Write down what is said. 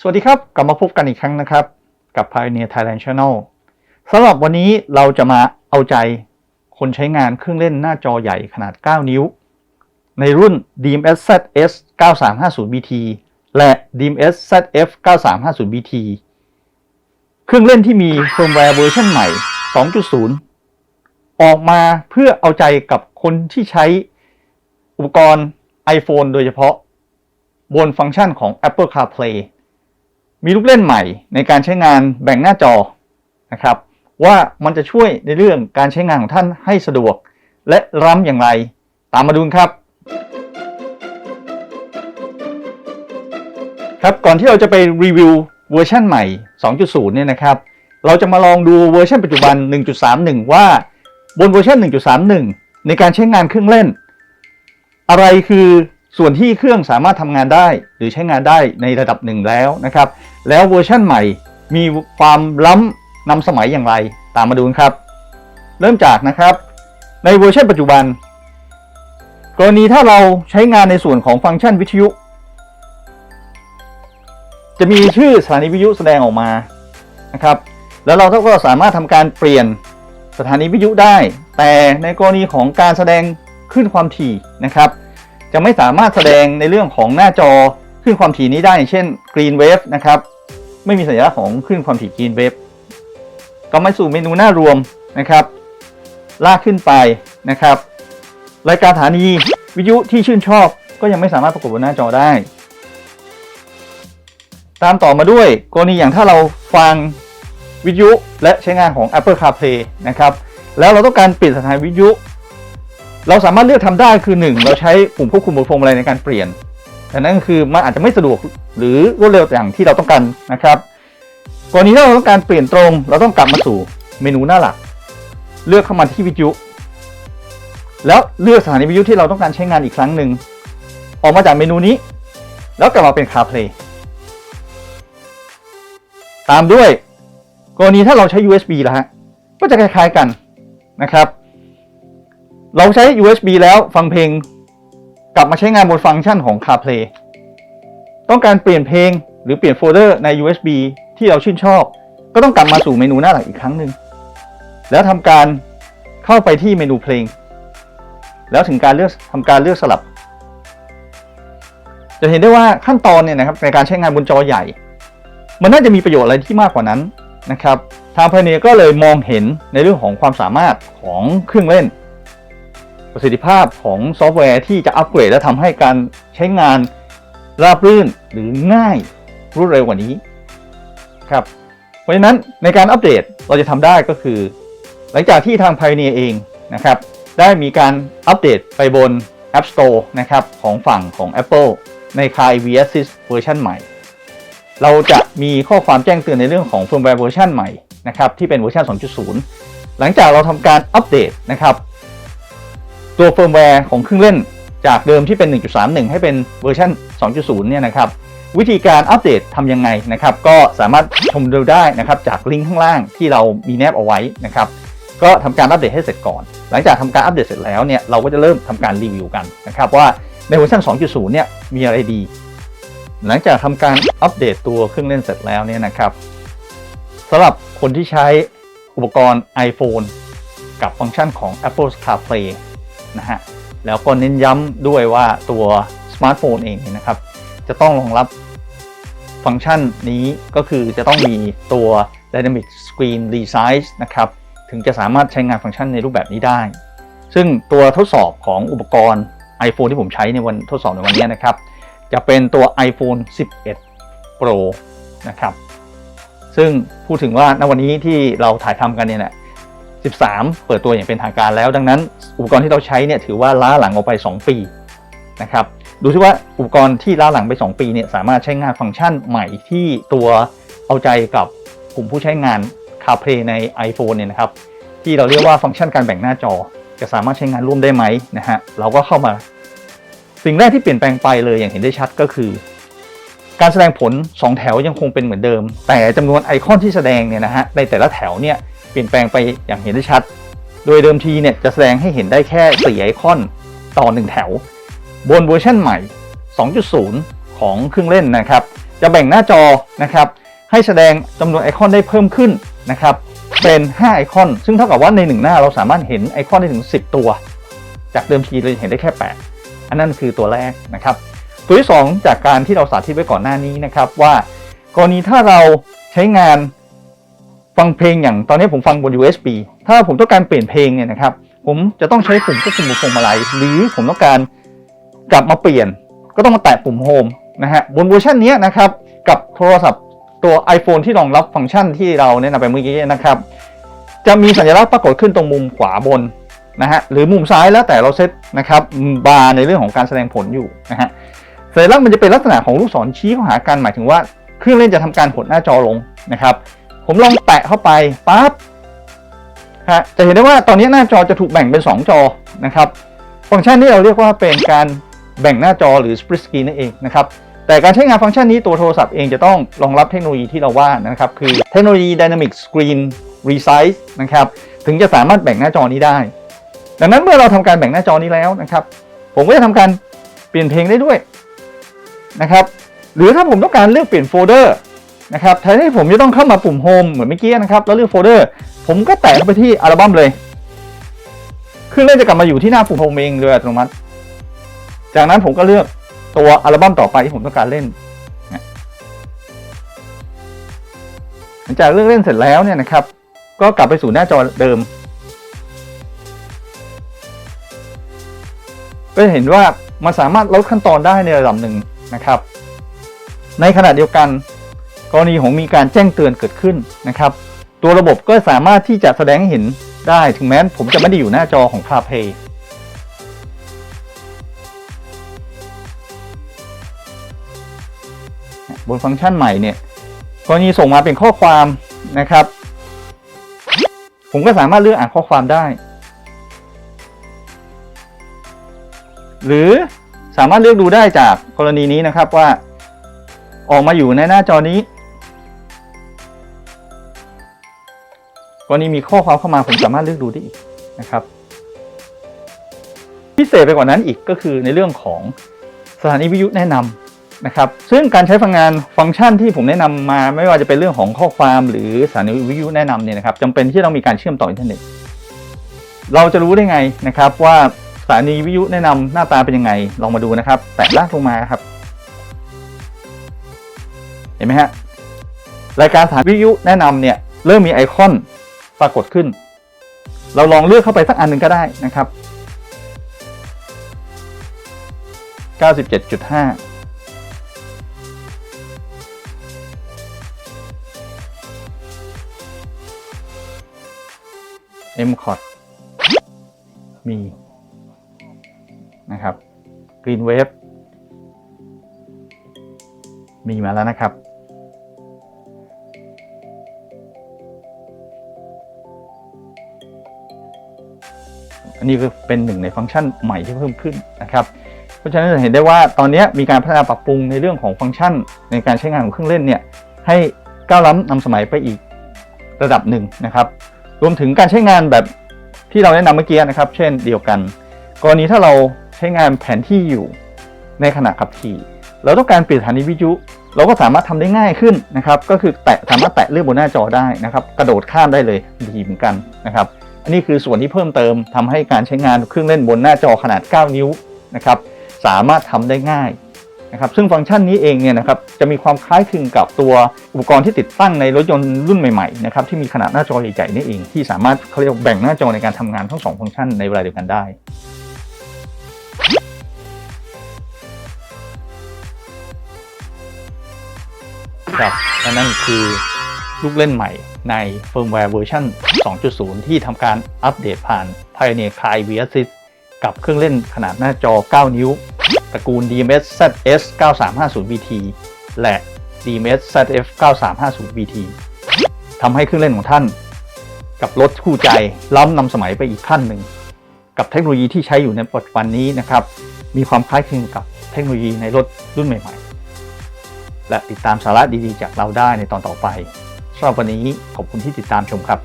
สวัสดีครับ กลับมาพบกันอีกครั้งนะครับ กับ Pioneer Thailand Channel สำหรับวันนี้เราจะมาเอาใจคนใช้งานเครื่องเล่นหน้าจอใหญ่ขนาด 9 นิ้ว ในรุ่น DMS ZS 9350 BT และ DMS ZF 9350 BT เครื่องเล่นที่มีเฟิร์มแวร์เวอร์ชันใหม่ 2.0 ออกมาเพื่อเอาใจกับคนที่ใช้อุปกรณ์ iPhone โดยเฉพาะ บนฟังก์ชันของ Apple CarPlay มีลูกเล่นใหม่ในการใช้งานแบ่งหน้าจอนะครับ ว่ามันจะช่วยในเรื่องการใช้งานของท่านให้สะดวก และล้ำอย่างไร ตามมาดูครับ ครับก่อนที่เราจะไปรีวิวเวอร์ชันใหม่ 2.0 เนี่ยนะครับ เราจะมาลองดูเวอร์ชันปัจจุบัน 1.31 ว่าบนเวอร์ชัน1.31 ในการใช้งานเครื่องเล่น อะไรคือส่วนที่เครื่องสามารถทำงานได้หรือใช้งานได้ในระดับหนึ่งแล้วนะครับ แล้วเวอร์ชั่นใหม่มีความล้ำนำสมัยอย่างไร ตามมาดูนครับ เริ่มจากนะครับ ในเวอร์ชันปัจจุบัน กรณีถ้าเราใช้งานในส่วนของฟังก์ชันวิทยุ จะมีชื่อสถานีวิทยุแสดงออกมานะครับ แล้วเราก็สามารถทำการเปลี่ยนสถานีวิทยุได้ แต่ในกรณีของการแสดงขึ้นความถี่นะครับ จะไม่สามารถแสดงในเรื่องของหน้าจอ ขึ้นความถี่นี้ได้เช่น Green Wave นะครับ ไม่มีสัญลักษณ์ของขึ้นความถี่ Green Wave ก็มาสู่เมนูหน้ารวมนะครับ ลากขึ้นไปนะครับ รายการสถานีวิทยุที่ชื่นชอบก็ยังไม่สามารถปรากฏบนหน้าจอได้ ตามต่อมาด้วยกรณีอย่างถ้าเราฟังวิทยุและใช้งานของ Apple CarPlay นะครับ แล้วเราต้องการเปลี่ยนสถานีวิทยุ เราสามารถเลือกทำได้คือ 1 เราใช้ปุ่มควบคุมบนพวงมาลัยในการเปลี่ยน แต่นั่นก็คือมันอาจจะไม่สะดวกหรือรวดเร็วอย่างที่เราต้องการนะครับกรณีที่เราต้องการเปลี่ยนตรง เราต้องกลับมาสู่เมนูหน้าหลัก เลือกเข้ามาที่วิทยุ แล้วเลือกสถานีวิทยุที่เราต้องการใช้งานอีกครั้งหนึ่งออกมาจากเมนูนี้ แล้วกลับมาเป็น CarPlay ตามด้วย กรณีถ้าเราใช้ USB แล้วฮะก็จะคล้ายๆกันนะครับ เราใช้ USB แล้วฟังเพลง กลับมาใช้งานบนฟังก์ชันของ CarPlay ต้องการเปลี่ยนเพลงหรือเปลี่ยนโฟลเดอร์ใน USB ที่เราชื่นชอบ ก็ต้องกลับมาสู่เมนูหน้าหลักอีกครั้งหนึ่งแล้วทำการเข้าไปที่เมนูเพลง แล้วถึงการเลือกทำการเลือกสลับ จะเห็นได้ว่าขั้นตอนเนี่ยนะครับในการใช้งานบนจอใหญ่ มันน่าจะมีประโยชน์อะไรที่มากกว่านั้นนะครับทางพเนียก็เลยมองเห็นในเรื่องของความสามารถของเครื่องเล่น ประสิทธิภาพของซอฟต์แวร์ที่จะอัปเกรดและทำให้การใช้งานราบรื่นหรือง่ายรวดเร็วกว่านี้ครับเพราะฉะนั้นในการอัปเดตเราจะทำได้ก็คือ หลังจากที่ทาง Pioneer เองนะครับ ได้มีการอัปเดตไปบน App Store นะครับของฝั่งของ Apple ในคลาย VSys เวอร์ชันใหม่ เราจะมีข้อความแจ้งเตือนในเรื่องของ firmware เวอร์ชันใหม่นะครับที่เป็นเวอร์ชัน2.0 หลังจากเราทำการอัปเดตนะครับ ตัวเฟิร์มแวร์ของเครื่องเล่นจากเดิมที่เป็น 1.31 ให้เป็นเวอร์ชัน2.0 เนี่ยนะครับ วิธีการอัปเดตทำยังไงนะครับ ก็สามารถชมดูได้นะครับจากลิงก์ข้างล่างที่เรามีแนบเอาไว้นะครับ ก็ทำการอัปเดตให้เสร็จก่อน หลังจากทำการอัปเดตเสร็จแล้วเนี่ยเราก็จะเริ่มทำการรีวิวกันนะครับว่าในเวอร์ชัน2.0 เนี่ยมีอะไรดี หลังจากทำการอัปเดตตัวเครื่องเล่นเสร็จแล้วเนี่ยนะครับสำหรับคนที่ใช้อุปกรณ์ iPhone กับฟังก์ชันของ Apple CarPlay นะฮะแล้วก็เน้นย้ำด้วยว่าตัวสมาร์ทโฟนเองเนี่ยนะครับ จะต้องรองรับฟังก์ชันนี้ก็คือจะต้องมีตัว Dynamic Screen Resize นะครับ ถึงจะสามารถใช้งานฟังก์ชันในรูปแบบนี้ได้ ซึ่งตัวทดสอบของอุปกรณ์ iPhone ที่ผมใช้ในวันทดสอบในวันนี้นะครับ จะเป็นตัว iPhone 11 Pro นะครับ ซึ่งพูดถึงว่าณวันนี้ที่เราถ่ายทำกันเนี่ยนะ 13 เปิดตัวอย่างเป็นทางการแล้ว ดังนั้นอุปกรณ์ที่เราใช้เนี่ยถือว่าล้าหลังออกไป 2 ปีนะครับดูซิว่าอุปกรณ์ที่ล้าหลังไป 2 ปีเนี่ยสามารถใช้งานฟังก์ชันใหม่ที่ตัวเอาใจกับกลุ่มผู้ใช้งาน CarPlay ใน iPhone เนี่ยนะครับที่เราเรียกว่าฟังก์ชันการแบ่งหน้าจอ จะสามารถใช้งานร่วมได้ไหมนะฮะเราก็เข้ามา สิ่งแรกที่เปลี่ยนแปลงไปเลยอย่างเห็นได้ชัดก็คือ การแสดงผล 2 แถวยังคงเป็นเหมือนเดิม แต่จำนวนไอคอนที่แสดงเนี่ยนะฮะในแต่ละแถวเนี่ย ลี่ยนแปลงไปอย่างเห็นได้ชัด โดยเดิมทีเนี่ยจะแสดงให้เห็นได้แค่4ไอคอนต่อ 1 แถว บนเวอร์ชันใหม่ 2.0 ของเครื่องเล่นนะครับ จะแบ่งหน้าจอนะครับ ให้แสดงจำนวนไอคอนได้เพิ่มขึ้นนะครับ เป็น 5 ไอคอน ซึ่งเท่ากับว่าใน 1 หน้าเราสามารถเห็นไอคอนได้ถึง 10 ตัว จากเดิมทีเราเห็นได้แค่ 8 อันนั้นคือตัวแรกนะครับ ตัวที่ 2 จากการที่เราสาธิตไว้ก่อนหน้านี้นะครับว่ากรณีถ้าเราใช้งาน ฟังเพลงอย่างตอนนี้ผมฟังบน USB ถ้าผมต้องการเปลี่ยนเพลงเนี่ยนะครับ ผมจะต้องใช้ปุ่มควบคุมพวงมาลัยหรือผมต้องการกลับมาเปลี่ยน ก็ต้องมาแตะปุ่มโฮมนะฮะบนเวอร์ชันนี้นะครับกับโทรศัพท์ตัว iPhone ที่รองรับฟังก์ชันที่เราแนะนำไปเมื่อกี้นะครับ จะมีสัญลักษณ์ปรากฏขึ้นตรงมุมขวาบนนะฮะหรือมุมซ้ายแล้วแต่เราเซตนะครับบาร์ในเรื่องของการแสดงผลอยู่นะฮะสัญลักษณ์มันจะเป็นลักษณะของลูกศรชี้เข้าหากันหมายถึงว่าเครื่องเล่นจะทำการหดหน้าจอลงนะครับ ผมลองแตะเข้าไปปั๊บฮะจะเห็นได้ว่าตอนนี้หน้าจอจะถูกแบ่งเป็น 2 จอนะครับ ฟังก์ชันนี้เราเรียกว่าเป็นการแบ่งหน้าจอหรือ split screen นั่นเองนะครับแต่การใช้งานฟังก์ชันนี้ตัวโทรศัพท์เองจะต้องรองรับเทคโนโลยีที่เราว่านะครับ คือเทคโนโลยี Dynamic Screen Resize นะครับ ถึงจะสามารถแบ่งหน้าจอนี้ได้ ดังนั้นเมื่อเราทำการแบ่งหน้าจอนี้แล้วนะครับ ผมก็จะทำการเปลี่ยนเพลงได้ด้วยนะครับ หรือถ้าผมต้องการเลือกเปลี่ยนโฟลเดอร์ นะครับแทนที่ผมจะต้องเข้ามาปุ่มโฮมเหมือนเมื่อกี้นะครับ แล้วเลือกโฟลเดอร์ ผมก็แตะเข้าไปที่อัลบั้มเลยเครื่องเล่นจะกลับมาอยู่ที่หน้าปุ่มโฮมเองโดยอัตโนมัติ จากนั้นผมก็เลือกตัวอัลบั้มต่อไปที่ผมต้องการเล่นหลังจากเลือกเล่นเสร็จแล้วเนี่ยนะครับ ก็กลับไปสู่หน้าจอเดิมก็จะเห็นว่ามันสามารถลดขั้นตอนได้ในระดับหนึ่งนะครับ ในขณะเดียวกัน กรณีของมีการแจ้งเตือนเกิดขึ้นนะครับ ตัวระบบก็สามารถที่จะแสดงให้เห็นได้ถึงแม้ผมจะไม่ได้อยู่หน้าจอของ CarPlay บนฟังก์ชันใหม่เนี่ยกรณีส่งมาเป็นข้อความนะครับ ผมก็สามารถเลือกอ่านข้อความได้ หรือสามารถเลือกดูได้จากกรณีนี้นะครับว่า ออกมาอยู่ในหน้าจอนี้ กรณีมีข้อความเข้ามาผมสามารถเลือกดูได้อีกนะครับ พิเศษไปกว่านั้นอีกก็คือในเรื่องของสถานีวิทยุแนะนำนะครับ ซึ่งการใช้ฟังงานฟังก์ชันที่ผมแนะนำมา ไม่ว่าจะเป็นเรื่องของข้อความหรือสถานีวิทยุแนะนำเนี่ยนะครับจำเป็นที่ต้องมีการเชื่อมต่ออินเทอร์เน็ตเราจะรู้ได้ไงนะครับว่าสถานีวิทยุแนะนำหน้าตาเป็นยังไงลองมาดูนะครับ แตะลากลงมาครับ เห็นไหมฮะรายการสถานีวิทยุแนะนำเนี่ยเริ่มมีไอคอน ปรากฏขึ้น เราลองเลือกเข้าไปสักอันหนึ่งก็ได้นะครับ 97.5 m c o t มีนะครับ Green Wave มีมาแล้วนะครับ อันนี้ก็เป็นหนึ่งในฟังก์ชันใหม่ที่เพิ่มขึ้นนะครับ เพราะฉะนั้นจะเห็นได้ว่าตอนนี้มีการพัฒนาปรับปรุงในเรื่องของฟังก์ชัน ในการใช้งานของเครื่องเล่นเนี่ยให้ก้าวล้ำนำสมัยไปอีกระดับหนึ่งนะครับ รวมถึงการใช้งานแบบที่เราแนะนำเมื่อกี้นะครับ เช่นเดียวกัน กรณีถ้าเราใช้งานแผนที่อยู่ในขณะขับขี่ เราต้องการเปลี่ยนสถานีวิทยุ เราก็สามารถทำได้ง่ายขึ้นนะครับ ก็คือแตะสามารถแตะเลือกบนหน้าจอได้นะครับ กระโดดข้ามได้เลยดีเหมือนกันนะครับ อันนี้คือส่วนที่เพิ่มเติมทำให้การใช้งานเครื่องเล่นบนหน้าจอขนาด 9 นิ้วนะครับสามารถทำได้ง่ายนะครับซึ่งฟังก์ชันนี้เองเนี่ยนะครับจะมีความคล้ายคลึงกับตัวอุปกรณ์ที่ติดตั้งในรถยนต์รุ่นใหม่ๆนะครับที่มีขนาดหน้าจอใหญ่ๆนี่เองที่สามารถเขาเรียกแบ่งหน้าจอในการทำงานทั้งสองฟังก์ชันในเวลาเดียวกันได้ครับและนั่นคือ ลูกเล่นใหม่ในเฟิร์มแวร์เวอร์ชัน2.0 ที่ทำการอัปเดตผ่าน Pioneer Kai v Assist กับเครื่องเล่นขนาดหน้าจอ 9 นิ้ว ตระกูล DMS ZS 9350 BT และ DMS ZF 9350 BT ทำให้เครื่องเล่นของท่าน กับรถคู่ใจล้ำนำสมัยไปอีกขั้นหนึ่ง กับเทคโนโลยีที่ใช้อยู่ในปัจจุบันนี้นะครับ มีความคล้ายคลึงกับเทคโนโลยีในรถรุ่นใหม่ ๆ และติดตามสาระดีๆ จากเราได้ในตอนต่อไป สำหรับวันนี้ขอบคุณที่ติดตามชมครับ